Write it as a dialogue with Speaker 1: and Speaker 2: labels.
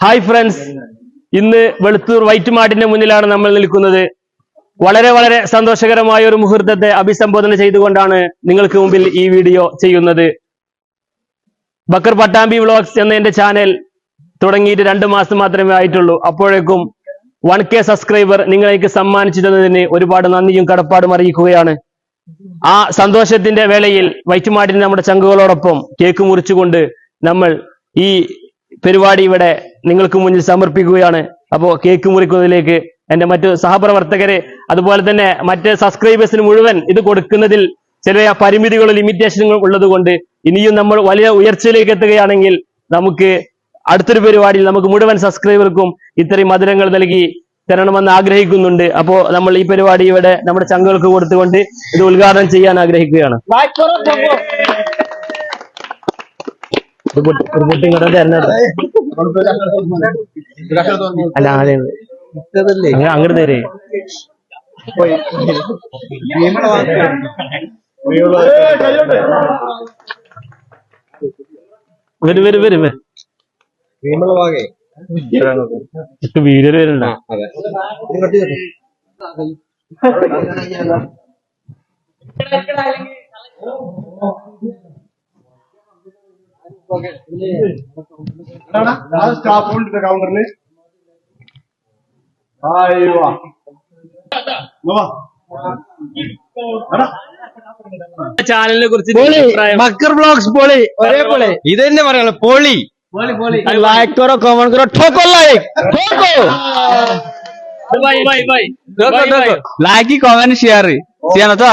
Speaker 1: Hi friends ഇന്ന് Veluthur white മാർട്ടിന്റെ മുന്നിലാണ് നമ്മൾ നിൽക്കുന്നത്. വളരെ വളരെ സന്തോഷകരമായ ഒരു മുഹൂർത്തത്തെ അഭിസംബോധന ചെയ്തുകൊണ്ടാണ് നിങ്ങൾക്ക് മുമ്പിൽ ഈ വീഡിയോ ചെയ്യുന്നത്. ബക്കർ പട്ടാമ്പി വ്ളോഗ്സ് എന്ന എന്റെ ചാനൽ തുടങ്ങിയിട്ട് രണ്ട് മാസം മാത്രമേ ആയിട്ടുള്ളൂ. അപ്പോഴേക്കും വൺ കെ സബ്സ്ക്രൈബർ നിങ്ങളേക്ക് സമ്മാനിച്ചു തന്നതിന് ഒരുപാട് നന്ദിയും കടപ്പാടും അറിയിക്കുകയാണ്. ആ സന്തോഷത്തിന്റെ വേളയിൽ വൈറ്റ് വൈറ്റുമാട്ടിന് നമ്മുടെ ചങ്കുകളോടൊപ്പം കേക്ക് മുറിച്ചുകൊണ്ട് നമ്മൾ ഈ പരിപാടി ഇവിടെ നിങ്ങൾക്ക് മുന്നിൽ സമർപ്പിക്കുകയാണ്. അപ്പോൾ കേക്ക് മുറിക്കുന്നതിലേക്ക് എന്റെ മറ്റു സഹപ്രവർത്തകരെ അതുപോലെ തന്നെ മറ്റ് സബ്സ്ക്രൈബേഴ്സിന് മുഴുവൻ ഇത് കൊടുക്കുന്നതിൽ ചില പരിമിതികളും ലിമിറ്റേഷനുകളും ഉള്ളത് കൊണ്ട് ഇനിയും നമ്മൾ വലിയ ഉയർച്ചയിലേക്ക് എത്തുകയാണെങ്കിൽ നമുക്ക് അടുത്തൊരു പരിപാടിയിൽ നമുക്ക് മുഴുവൻ സബ്സ്ക്രൈബർക്കും ഇത്രയും മധുരങ്ങൾ നൽകി തരണമെന്ന് ആഗ്രഹിക്കുന്നുണ്ട്. അപ്പോ നമ്മൾ ഈ പരിപാടി ഇവിടെ നമ്മുടെ ചങ്കുകൾക്ക് കൊടുത്തുകൊണ്ട് ഇത് ഉദ്ഘാടനം ചെയ്യാൻ ആഗ്രഹിക്കുകയാണ്. ഒരു പൊട്ടി ഇങ്ങോട്ട് തരണം. അല്ല അതെ അങ്ങനെ അങ്ങോട്ട് തരേ വരും വരും വരും വരും വീഡിയോ വരുന്നുണ്ടോ
Speaker 2: അതെ
Speaker 3: സ്റ്റാഫ് ഉണ്ട് കൗണ്ടറിൽ
Speaker 1: ചാനലിനെ കുറിച്ച്
Speaker 2: മക്കർ ബ്ലോഗ്സ് പൊളി ഒരേ പൊളി. ഇത് തന്നെ പറയാനുള്ളു പൊളി. ലൈക്ക് করো
Speaker 1: কমেন্ট করো ঠোকো
Speaker 2: লাইক ঠোকো লাইক কমেন্ট കമന്റ് ഷെയർ না তো